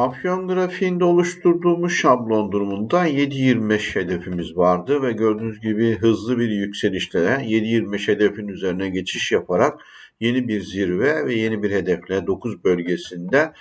Afyon grafiğinde oluşturduğumuz şablon durumunda 7.25 hedefimiz vardı ve gördüğünüz gibi hızlı bir yükselişle 7.25 hedefin üzerine geçiş yaparak yeni bir zirve ve yeni bir hedefle 9 bölgesinde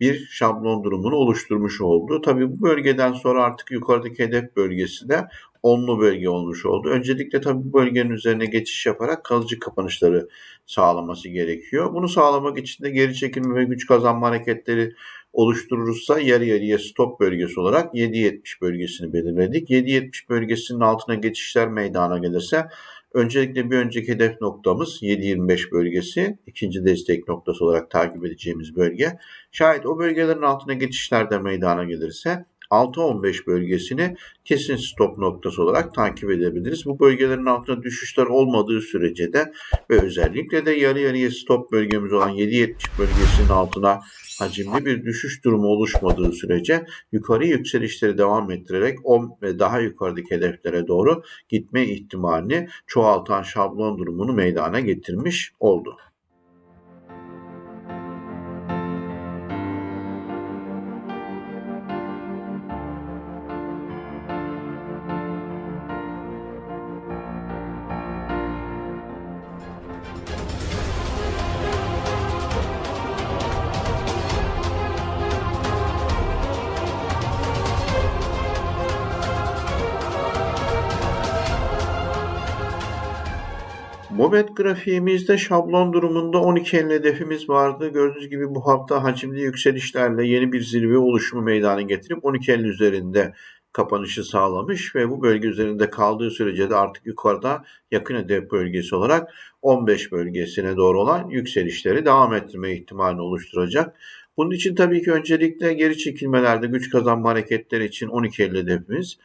bir şablon durumunu oluşturmuş oldu. Tabii bu bölgeden sonra artık yukarıdaki hedef bölgesi de onlu bölge olmuş oldu. Öncelikle tabii bu bölgenin üzerine geçiş yaparak kalıcı kapanışları sağlaması gerekiyor. Bunu sağlamak için de geri çekilme ve güç kazanma hareketleri oluşturursa yarı yarıya stop bölgesi olarak 7.70 bölgesini belirledik. 7.70 bölgesinin altına geçişler meydana gelirse öncelikle bir önceki hedef noktamız 7.25 bölgesi ikinci destek noktası olarak takip edeceğimiz bölge. Şayet o bölgelerin altına geçişler de meydana gelirse 6-15 bölgesini kesin stop noktası olarak takip edebiliriz. Bu bölgelerin altına düşüşler olmadığı sürece de ve özellikle de yarı yarıya stop bölgemiz olan 7.70 bölgesinin altına hacimli bir düşüş durumu oluşmadığı sürece yukarı yükselişleri devam ettirerek 10 ve daha yukarıdaki hedeflere doğru gitme ihtimalini çoğaltan şablon durumunu meydana getirmiş oldu. Mobet grafiğimizde şablon durumunda 12 el hedefimiz vardı. Gördüğünüz gibi bu hafta hacimli yükselişlerle yeni bir zirve oluşumu meydana getirip 12 el üzerinde kapanışı sağlamış ve bu bölge üzerinde kaldığı sürece de artık yukarıda yakın hedef bölgesi olarak 15 bölgesine doğru olan yükselişleri devam ettirme ihtimalini oluşturacak. Bunun için tabii ki öncelikle geri çekilmelerde güç kazanma hareketleri için 12 el hedefimiz.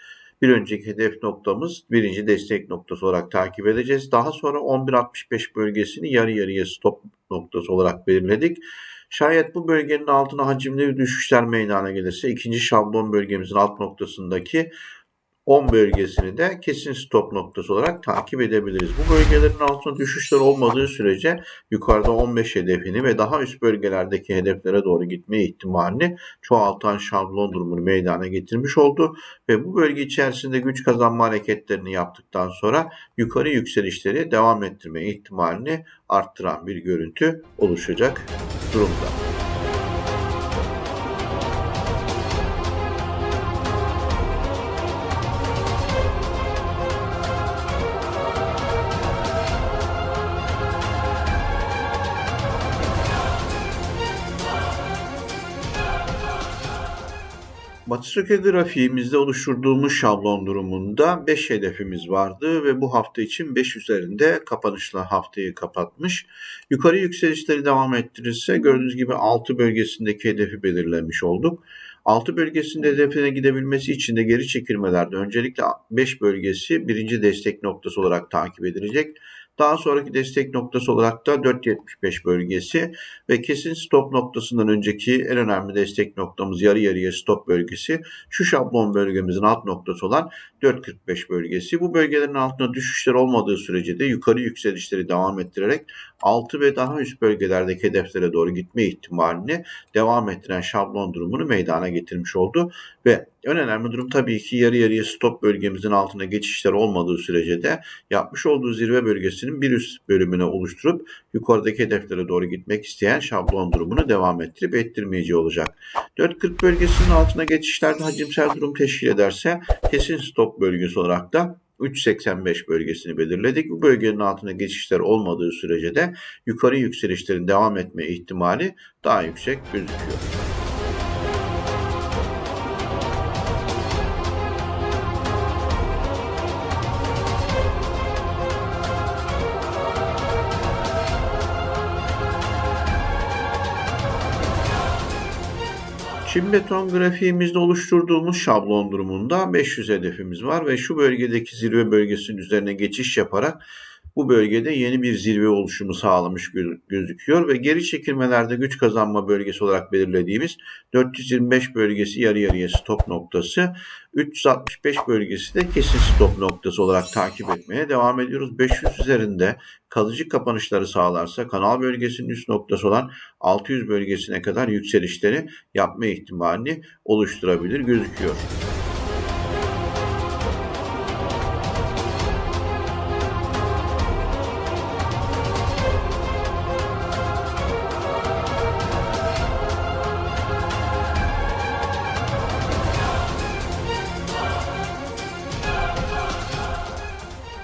Bir önceki hedef noktamız birinci destek noktası olarak takip edeceğiz. Daha sonra 11.65 bölgesini yarı yarıya stop noktası olarak belirledik. Şayet bu bölgenin altına hacimli düşüşler meydana gelirse ikinci şablon bölgemizin alt noktasındaki 10 bölgesini de kesin stop noktası olarak takip edebiliriz. Bu bölgelerin altına düşüşler olmadığı sürece yukarıda 15 hedefini ve daha üst bölgelerdeki hedeflere doğru gitme ihtimalini çoğaltan şablon durumunu meydana getirmiş oldu ve bu bölge içerisinde güç kazanma hareketlerini yaptıktan sonra yukarı yükselişleri devam ettirme ihtimalini arttıran bir görüntü oluşacak durumda. Matsuke grafiğimizde oluşturduğumuz şablon durumunda 5 hedefimiz vardı ve bu hafta için 5 üzerinde kapanışla haftayı kapatmış. Yukarı yükselişleri devam ettirirse gördüğünüz gibi 6 bölgesindeki hedefi belirlemiş olduk. 6 bölgesinde hedefine gidebilmesi için de geri çekilmelerde öncelikle 5 bölgesi birinci destek noktası olarak takip edilecek. Daha sonraki destek noktası olarak da 4.75 bölgesi ve kesin stop noktasından önceki en önemli destek noktamız yarı yarıya stop bölgesi. Şu şablon bölgemizin alt noktası olan 4.45 bölgesi. Bu bölgelerin altında düşüşler olmadığı sürece de yukarı yükselişleri devam ettirerek 6 ve daha üst bölgelerdeki hedeflere doğru gitme ihtimalini devam ettiren şablon durumunu meydana getirmiş oldu. Ve en önemli durum tabii ki yarı yarıya stop bölgemizin altına geçişler olmadığı sürece de yapmış olduğu zirve bölgesinin bir üst bölümüne oluşturup yukarıdaki hedeflere doğru gitmek isteyen şablon durumunu devam ettirip ettirmeyeceği olacak. 4.40 bölgesinin altına geçişlerde hacimsel durum teşkil ederse kesin stop bölgesi olarak da 3.85 bölgesini belirledik. Bu bölgenin altına geçişler olmadığı sürece de yukarı yükselişlerin devam etme ihtimali daha yüksek gözüküyor. Çin beton grafiğimizde oluşturduğumuz şablon durumunda 500 hedefimiz var ve şu bölgedeki zirve bölgesinin üzerine geçiş yaparak bu bölgede yeni bir zirve oluşumu sağlamış gö- gözüküyor ve geri çekilmelerde güç kazanma bölgesi olarak belirlediğimiz 425 bölgesi yarı yarıya stop noktası, 365 bölgesi de kesin stop noktası olarak takip etmeye devam ediyoruz. 500 üzerinde kalıcı kapanışları sağlarsa kanal bölgesinin üst noktası olan 600 bölgesine kadar yükselişleri yapma ihtimalini oluşturabilir gözüküyor.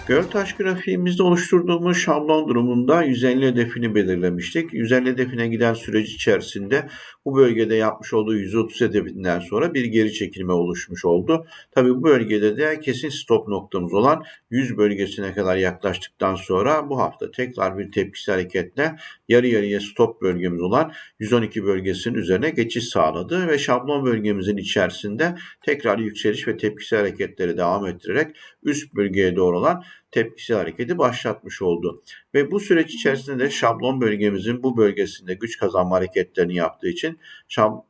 Göltaş grafiğimizde oluşturduğumuz şablon durumunda 150 hedefini belirlemiştik. 150 hedefine giden süreç içerisinde bu bölgede yapmış olduğu 130 hedefinden sonra bir geri çekilme oluşmuş oldu. Tabii bu bölgede de kesin stop noktamız olan 100 bölgesine kadar yaklaştıktan sonra bu hafta tekrar bir tepkisi hareketle yarı yarıya stop bölgemiz olan 112 bölgesinin üzerine geçiş sağladı ve şablon bölgemizin içerisinde tekrar yükseliş ve tepkisi hareketleri devam ettirerek üst bölgeye doğru olan tepkisi hareketi başlatmış oldu. Ve bu süreç içerisinde de şablon bölgemizin bu bölgesinde güç kazanma hareketlerini yaptığı için şab-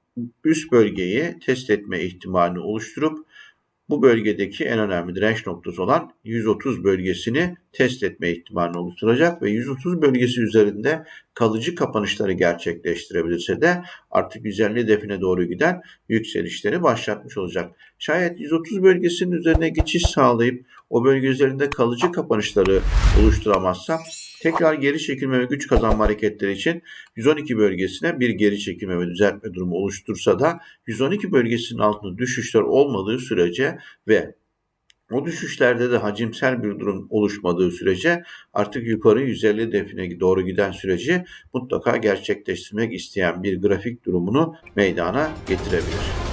üst bölgeyi test etme ihtimalini oluşturup bu bölgedeki en önemli direnç noktası olan 130 bölgesini test etme ihtimalini oluşturacak ve 130 bölgesi üzerinde kalıcı kapanışları gerçekleştirebilirse de artık 150 hedefine doğru giden yükselişleri başlatmış olacak. Şayet 130 bölgesinin üzerine geçiş sağlayıp o bölge üzerinde kalıcı kapanışları oluşturamazsa tekrar geri çekilme ve güç kazanma hareketleri için 112 bölgesine bir geri çekilme ve düzeltme durumu oluştursa da 112 bölgesinin altında düşüşler olmadığı sürece ve o düşüşlerde de hacimsel bir durum oluşmadığı sürece artık yukarı 150 hedefine doğru giden süreci mutlaka gerçekleştirmek isteyen bir grafik durumunu meydana getirebilir.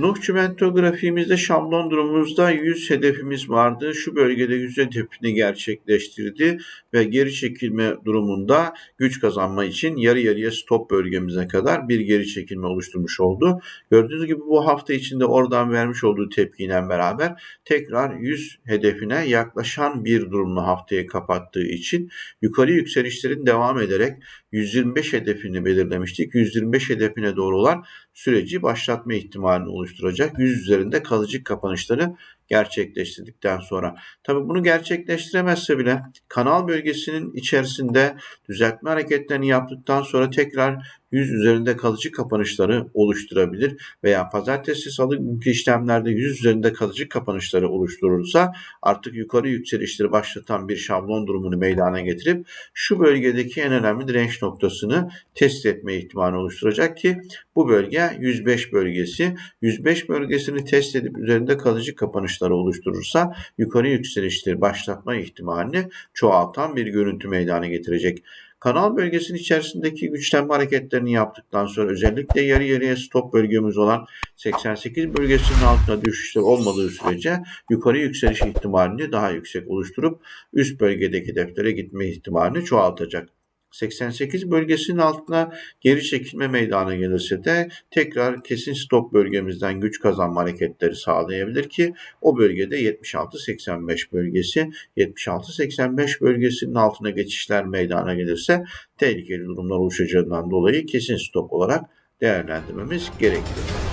Nuh çimento grafiğimizde şablon durumumuzda 100 hedefimiz vardı. Şu bölgede 100 hedefini gerçekleştirdi ve geri çekilme durumunda güç kazanma için yarı yarıya stop bölgemize kadar bir geri çekilme oluşturmuş oldu. Gördüğünüz gibi bu hafta içinde oradan vermiş olduğu tepkiyle beraber tekrar 100 hedefine yaklaşan bir durumla haftayı kapattığı için yukarı yükselişlerin devam ederek 125 hedefini belirlemiştik. 125 hedefine doğru olan süreci başlatma ihtimalini oluşturacak. 100 üzerinde kalıcı kapanışları gerçekleştirdikten sonra. Tabii bunu gerçekleştiremezse bile kanal bölgesinin içerisinde düzeltme hareketlerini yaptıktan sonra tekrar 100 üzerinde kalıcı kapanışları oluşturabilir veya pazartesi salı günkü işlemlerde 100 üzerinde kalıcı kapanışları oluşturursa artık yukarı yükselişleri başlatan bir şablon durumunu meydana getirip şu bölgedeki en önemli direnç noktasını test etme ihtimali oluşturacak ki bu bölge 105 bölgesi. 105 bölgesini test edip üzerinde kalıcı kapanışları oluşturursa yukarı yükselişleri başlatma ihtimalini çoğaltan bir görüntü meydana getirecek. Kanal bölgesinin içerisindeki güçlenme hareketlerini yaptıktan sonra özellikle yarı yarıya stop bölgemiz olan 88 bölgesinin altında düşüşler olmadığı sürece yukarı yükseliş ihtimalini daha yüksek oluşturup üst bölgedeki hedeflere gitme ihtimalini çoğaltacak. 88 bölgesinin altına geri çekilme meydana gelirse de tekrar kesin stop bölgemizden güç kazanma hareketleri sağlayabilir ki o bölgede 76-85 bölgesi 76-85 bölgesinin altına geçişler meydana gelirse tehlikeli durumlar oluşacağından dolayı kesin stop olarak değerlendirmemiz gerekir.